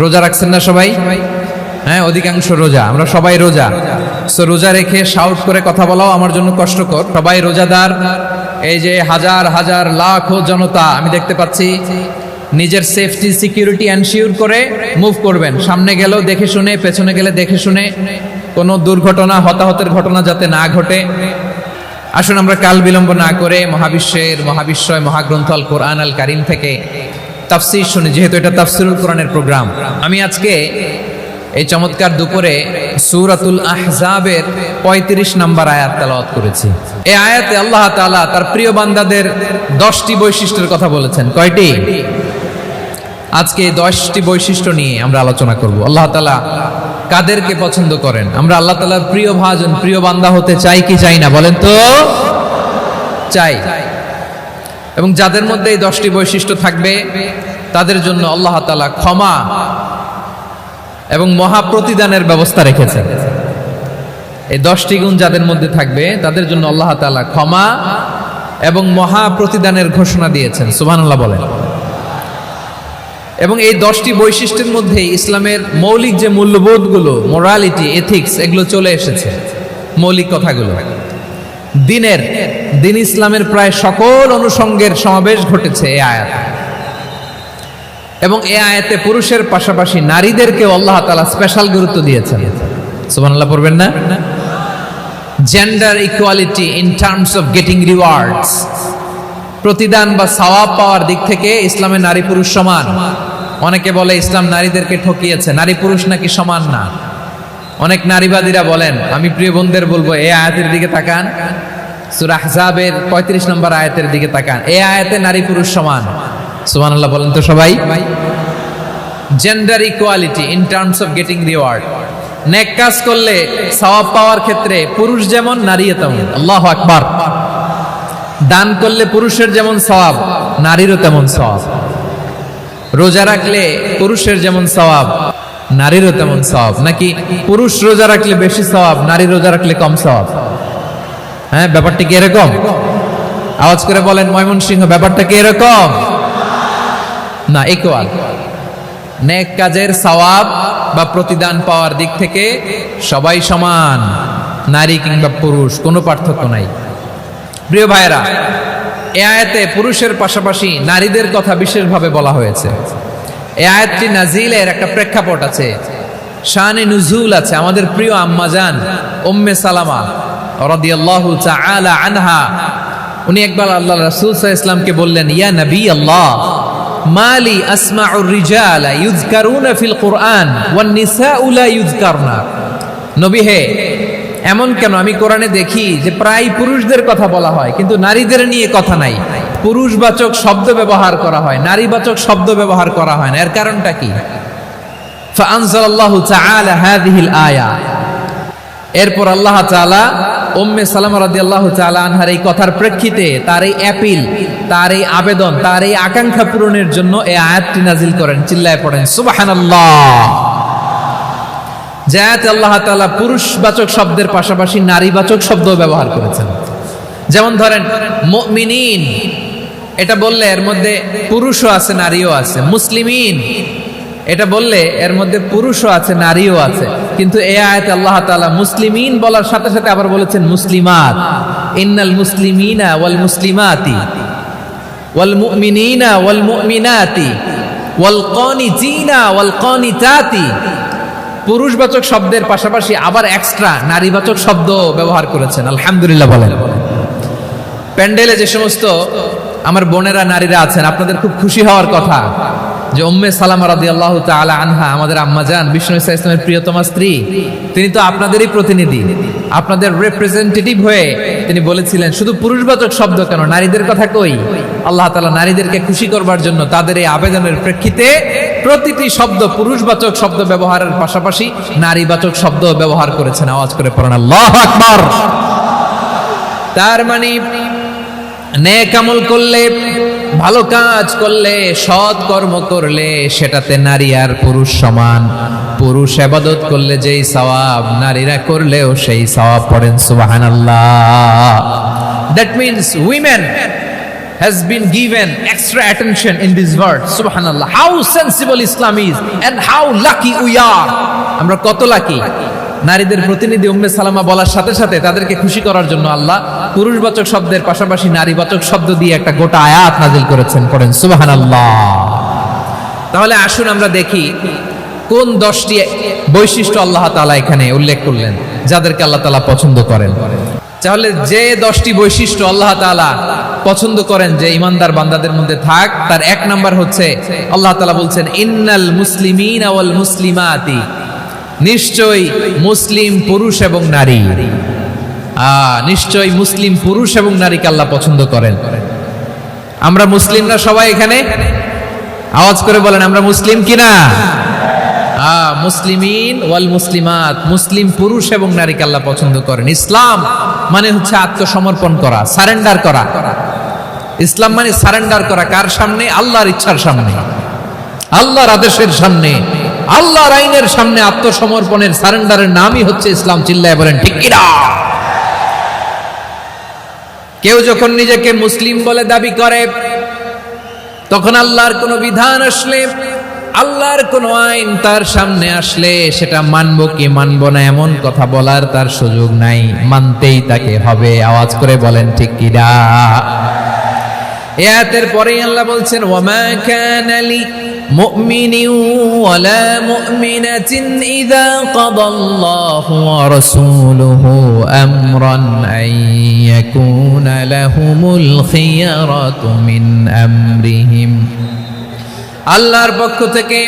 রোজা রাখছেন না সবাই? হ্যাঁ অধিকাংশ রোজা। আমরা সবাই রোজা। সো রোজা রেখে শাউট করে কথা বলাও আমার জন্য কষ্টকর। সবাই রোজাদার। এই যে হাজার হাজার, লাখো জনতা, আমি দেখতে পাচ্ছি, নিজের সেফটি সিকিউরিটি এনশিওর করে মুভ করবেন। সামনে গেলেও দেখে শুনে, পেছনে গেলে দেখে শুনে। কোনো দুর্ঘটনা, হতাহতের ঘটনা যাতে না ঘটে। আসুন আমরা কাল বিলম্ব না করে মহাবিশ্বের, মহাবিশ্বয়, মহাগ্রন্থ আল কোরআন আল কারিম থেকে তাফসির শুনি, যেহেতু এটা তাফসিরুল কোরআনের প্রোগ্রাম। আমি আজকে এই চমৎকার দুপুরে সূরাতুল আহজাবের ৩৫ নম্বর আয়াত তেলাওয়াত করেছি। এই আয়াতে আল্লাহ তাআলা তার প্রিয় বান্দাদের দশটি বৈশিষ্ট্যের কথা বলেছেন। কয়টি? আজকে দশটি বৈশিষ্ট্য নিয়ে আমরা আলোচনা করব। আল্লাহ তালা কাদেরকে পছন্দ করেন? আমরা আল্লাহ তাআলার প্রিয় ভাজন, প্রিয় বান্দা হতে চাই কি চাই না, বলেন তো? চাই। এবং যাদের মধ্যে এই দশটি বৈশিষ্ট্য থাকবে, তাদের জন্য আল্লাহ তালা ক্ষমা এবং মহা প্রতিদানের ব্যবস্থা রেখেছেন। এই দশটি গুণ যাদের মধ্যে থাকবে, তাদের জন্য আল্লাহ তাআলা ক্ষমা এবং মহা প্রতিদানের ঘোষণা দিয়েছেন। সুবহানাল্লাহ বলেন। এবং এই দশটি বৈশিষ্ট্যের মধ্যে ইসলামের মৌলিক যে মূল্যবোধগুলো মোরালিটি এথিক্স এগুলো চলে এসেছে। মৌলিক কথাগুলো। দিনের, দিন ইসলামের প্রায় সকল অনুষঙ্গের সমাবেশ ঘটেছে এই আয়াত। এবং এ আয়াতে পুরুষের পাশাপাশি নারীদেরকেও আল্লাহ তাআলা স্পেশাল গুরুত্ব দিয়েছেন। সুবহানাল্লাহ পড়বেন না? Gender equality in terms of getting rewards প্রতিদান বা সওয়াব পাওয়ার দিক থেকে ইসলামে নারী পুরুষ সমান। অনেকে বলে ইসলাম নারীদেরকে ঠকিয়েছে নারী পুরুষ নাকি সমান না। অনেক নারীবাদীরা বলেন, আমি প্রিয় বোনদের বলব এ আয়াতের দিকে তাকান। সূরা আহজাবের 35 নম্বর আয়াতের দিকে তাকান। এ আয়াতে নারী পুরুষ সমান। সুবহানাল্লাহ বলেন তো সবাই। Gender equality in terms of getting reward নেক কাজ করলে সওয়াব পাওয়ার ক্ষেত্রে পুরুষ যেমন নারী তেমন। আল্লাহ আকবার। দান করলে পুরুষের যেমন সওয়াব, নারীরও তেমন সওয়াব। রোজা রাখলে পুরুষের যেমন সওয়াব নারীরও তেমন সওয়াব। নাকি পুরুষ রোজা রাখলে বেশি সওয়াব, নারী রোজা রাখলে কম সওয়াব? হ্যাঁ ব্যাপারটা কি এরকম? আওয়াজ করে বলেন, ময়মনসিংহ, ব্যাপারটা কি এরকম? না ইকুয়াল নেক কাজের সওয়াব বা প্রতিদান পাওয়ার দিক থেকে সবাই সমান, নারী কিংবা পুরুষ, কোনো পার্থক্য নাই। প্রিয় ভাইরা এ আয়াতে পুরুষের পাশাপাশি নারীদের কথা বিশেষভাবে বলা হয়েছে। এ আয়াতটি নাজিলের একটা প্রেক্ষাপট আছে। শানে নুজুল আছে, আমাদের প্রিয় আম্মাজান উম্মে সালামা রাদিয়াল্লাহু তাআলা আনহা। উনি একবার আল্লাহ রাসূল সাল্লাল্লাহু বললেন, ইয়া নবী আল্লাহ মালি আসমাউর রিজালা ইউযকারুনা ফিল কুরআন ওয়ান নিসাউ লা ইউযকারনা। নবী হে, এমন কেন? আমি কোরআনে দেখি যে প্রায় পুরুষদের কথা বলা হয়, কিন্তু নারীদের নিয়ে কথা নাই। পুরুষবাচক শব্দ ব্যবহার করা হয়, নারীবাচক শব্দ ব্যবহার করা হয় না। এর কারণটা কি? আয়া। এরপর আল্লাহ তাআলা উম্মে সালামা রাদিয়াল্লাহু তাআলা আনহার এই কথার প্রেক্ষিতে তার এই অ্যাপিল, তার এই আবেদন, তার এই আকাঙ্ক্ষা পূরণের জন্য এই আয়াতটি নাজিল করেন। চিল্লায় পড়েন, সুবহানাল্লাহ। জায়াতে আল্লাহ তাআলা পুরুষবাচক শব্দের পাশাপাশি নারীবাচক শব্দ ব্যবহার করেছেন। যেমন ধরেন, মুমিনিন এটা বললে এর মধ্যে পুরুষও আছে, নারীও আছে। মুসলিমিন, এটা বললে এর মধ্যে পুরুষও আছে, নারীও আছে। কিন্তু এ আয়াতে আল্লাহ তাআলা মুসলিমিন বলার সাথে সাথে আবার বলেছেন মুসলিমাত। ইন্নাল মুসলিমিনা ওয়াল মুসলিমাতি, ওয়াল মুমিনিনা ওয়াল মুমিনাতি, ওয়াল কানিতিনা ওয়াল কানিতাতি। পুরুষবাচক শব্দের পাশাপাশি আবার এক্সট্রা নারীবাচক শব্দ ব্যবহার করেছেন। আলহামদুলিল্লাহ বলেন। প্যান্ডেলে যে সমস্ত আমার বোনেরা, নারীরা আছেন, আপনাদের খুব খুশি হওয়ার কথা যে উম্মে সালামা রাদিয়াল্লাহু তাআলা আনহা আমাদের আম্মা জান, বিষ্ণু ইসা ইসলামের প্রিয়তমা স্ত্রী, তিনি তো আপনাদেরই প্রতিনিধি, আপনাদের রিপ্রেজেন্টেটিভ হয়ে তিনি বলেছিলেন, শুধু পুরুষবাচক শব্দ কেন? নারীদের কথা কই? আল্লাহ তালা নারীদেরকে খুশি করবার জন্য তাদের এই আবেদনের প্রেক্ষিতে প্রতিটি শব্দ পুরুষবাচক শব্দ ব্যবহারের পাশাপাশি নারীবাচক শব্দ ব্যবহার করেছেন। আওয়াজ করে পড়েন, আল্লাহু আকবার! তার মানে নেক আমল করলে, ভালো কাজ করলে, সৎ কর্ম করলে, সেটাতে নারী আর পুরুষ সমান। পুরুষ আবাদত করলে যেই সওয়াব, নারীরা করলেও সেই সওয়াব পড়েন, সুবহানাল্লাহ। That means women has been given extra attention in this word subhanallah how sensible islam is and how lucky we are আমরা কত লাকি নারীদের প্রতিনিধি উম্মে সালামা বলার সাথে সাথে তাদেরকে খুশি করার জন্য আল্লাহ পুরুষবাচক শব্দের পাশাপাশি নারীবাচক শব্দ দিয়ে একটা গোটা আয়াত নাজিল করেছেন, পড়েন। সুবহানাল্লাহ। তাহলে আসুন আমরা দেখি কোন দশটি বৈশিষ্ট্য আল্লাহ তাআলা এখানে উল্লেখ করলেন, যাদেরকে আল্লাহ তালা পছন্দ করেন। তাহলে যে দশটি বৈশিষ্ট্য আল্লাহ তাআলা পছন্দ করেন যে ইমানদার বান্দাদের মধ্যে থাক, তার এক নাম্বার হচ্ছে আল্লাহ তালা বলছেন, ইন্নাল মুসলিমিন ওয়াল মুসলিমাতি। নিশ্চয়ই মুসলিম পুরুষ এবং নারী। আ, নিশ্চয়ই মুসলিম পুরুষ এবং নারীকে আল্লাহ পছন্দ করেন। আমরা মুসলিমরা সবাই এখানে? আওয়াজ করে বলেন, আমরা মুসলিম কিনা? মুসলিমিন ওয়াল মুসলিমাত, মুসলিম পুরুষ এবং নারীকে আল্লাহ পছন্দ করেন। ইসলাম মানে হচ্ছে আত্মসমর্পণ করা, সারেন্ডার করা। ইসলাম মানে সারেন্ডার করা কার সামনে? আল্লাহর ইচ্ছার সামনে। আল্লাহর আদেশের সামনে। আল্লাহর আইনের সামনে আত্মসমর্পণের, সারেন্ডারের নামই হচ্ছে ইসলাম, চিল্লায় বলেন, ঠিক কিনা কেউ যখন নিজেকে মুসলিম বলে দাবি করে, তখন আল্লাহর কোনো বিধান আসলে, আল্লাহর কোনো আইন তার সামনে আসলে, সেটা মানবো কি মানব না, এমন কথা বলার তার সুযোগ নাই, মানতেই তাকে হবে, আওয়াজ করে বলেন, ঠিক কিনা এয়াতের পরেই আল্লাহ বলছেন, ওয়ামা কানা লি মুমিনিন ওয়ালা মুমিনাতিন ইযা কাদাল্লাহু ওয়া রাসূলুহু আমরান আন ইয়াকুনা লাহুমুল খিয়ারাতু মিন আমরিহিম। আল্লাহর পক্ষ থেকে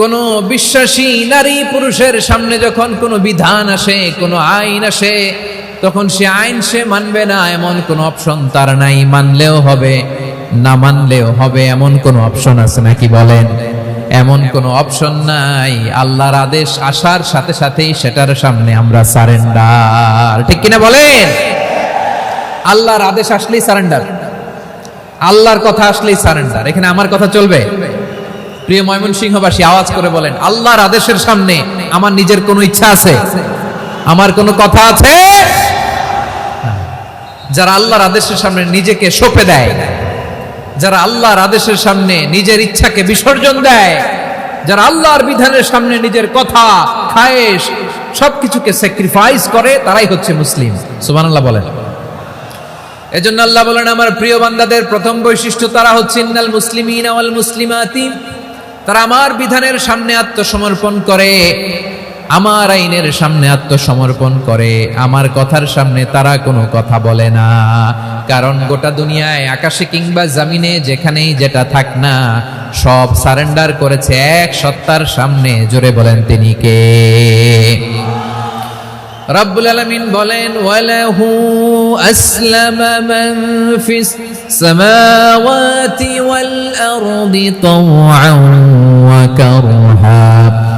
কোন বিশ্বাসী নারী পুরুষের সামনে যখন কোনো বিধান আসে, কোনো আইন আসে তখন সে আইন সে মানবে না, এমন কোন অপশন তার নাই। মানলেও হবে, না মানলেও হবে, এমন কোন অপশন আছে নাকি বলেন? এমন কোন অপশন নাই। আল্লাহর আদেশ আসার সাথে সাথেই সেটার সামনে আমরা সারেন্ডার। ঠিক কিনা বলেন? আল্লাহর আদেশ আসলেই সারেন্ডার। আল্লাহর কথা আসলেই সারেন্ডার। এখানে আমার কথা চলবে? প্রিয় ময়মনসিংহবাসী, আওয়াজ করে বলেন, আল্লাহর আদেশের সামনে আমার নিজের কোনো ইচ্ছা আছে? আমার কোনো কথা আছে? যারা আল্লাহর আদেশের সামনে নিজেকে সঁপে দেয়, যারা আল্লাহর আদেশের সামনে নিজের ইচ্ছাকে বিসর্জন দেয়, যারা আল্লাহর বিধানের সামনে নিজের কথা, খায়েশ, সবকিছুকে স্যাক্রিফাইস করে, তারাই হচ্ছে মুসলিম। সুবহানাল্লাহ বলেন। এজন্য আল্লাহ বলেন, আমার প্রিয় বান্দাদের প্রথম বৈশিষ্ট্য তারা হচ্ছে, ইন্নাল মুসলিমিন ওয়াল মুসলিমাতি তারা আমার বিধানের সামনে আত্মসমর্পণ করে। আমার আইনের সামনে আত্মসমর্পণ করে, আমার কথার সামনে তারা কোনো কথা বলে না। কারণ গোটা দুনিয়ায়, আকাশে কিংবা জামিনে, যেখানেই যেটা থাক না, সব সারেন্ডার করেছে এক সত্তার সামনে, জোরে বলেন তিনি কে? রব্বুল আলামিন বলেন, ওয়ালাহু আসলামা মান ফিস সামাওয়াতি ওয়াল আরদি ওয়া কারহা।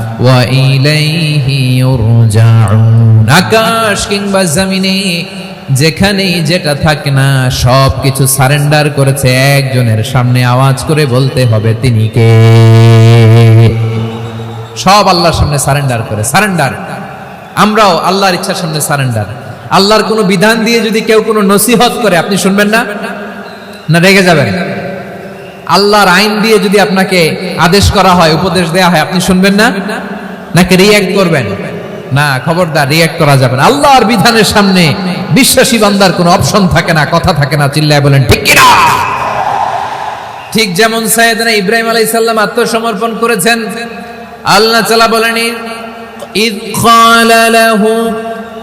আকাশ কিংবা জমিনে যেখানেই যেটা থাকে না সব কিছু সারেন্ডার করেছে একজনের। সামনে আওয়াজ করে বলতে হবে, তিনি কে? সব আল্লাহর সামনে সারেন্ডার করে, সারেন্ডার। আমরাও আল্লাহর ইচ্ছার সামনে সারেন্ডার। আল্লাহর কোনো বিধান দিয়ে যদি কেউ কোনো নসিহত করে, আপনি শুনবেন না? না, রেগে যাবেন। আল্লাহর আইন দিয়ে যদি আপনাকে আদেশ করা হয়, উপদেশ দেয়া হয়, আপনি শুনবেন না? নাকি রিয়াক্ট করবেন? না, খবরদার রিয়াক্ট করা যাবে না। আল্লাহর বিধানের সামনে বিশ্বাসী বান্দার কোনো অপশন থাকে না, কথা থাকে না, চিল্লায় বলেন, ঠিক কিনা? ঠিক যেমন সাইয়েদনা ইব্রাহিম আলাইহিস সালাম আত্মসমর্পণ করেছেন। আল্লাহ তাআলা বলেন, ইদ লাহু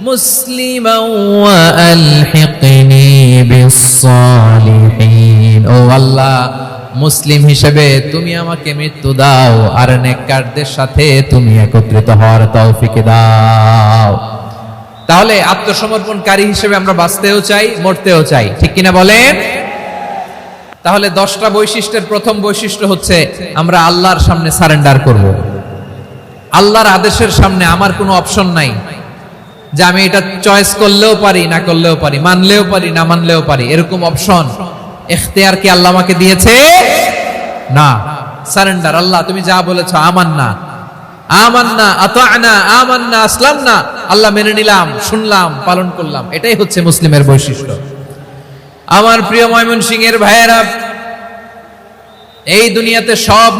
মুসলিমা ওয়া আলহিকনি বিসসালিহিন। ও মুসলিম হিসেবে তুমি আমাকে মৃত্যু দাও আর নেককারদের সাথে তুমি একত্রিত হওয়ার তৌফিক দাও। তাহলে আত্মসমর্পণকারী হিসেবে আমরা বাঁচতেও চাই, মরতেও চাই, ঠিক কিনা বলেন? তাহলে দশটা বৈশিষ্ট্যের প্রথম বৈশিষ্ট্য হচ্ছে আমরা আল্লাহর সামনে সারেন্ডার করব। আল্লাহর আদেশের সামনে আমার কোনো অপশন নাই। যে আমি এটা চয়েস করলেও পারি, না করলেও পারি, মানলেও পারি, না মানলেও পারি, এরকম অপশন কি আল্লাহ আমাকে দিয়েছে? না। সারেন্ডার আল্লাহ, তুমি যা বলেছ আমান না আমান্না, আতানা, আমান্না আসলাম না আল্লাহ মেনে নিলাম, শুনলাম, পালন করলাম। এটাই হচ্ছে মুসলিমের বৈশিষ্ট্য। আমার প্রিয় ময়মন সিং এর ভাইয়েরা, এই দুনিয়াতে সব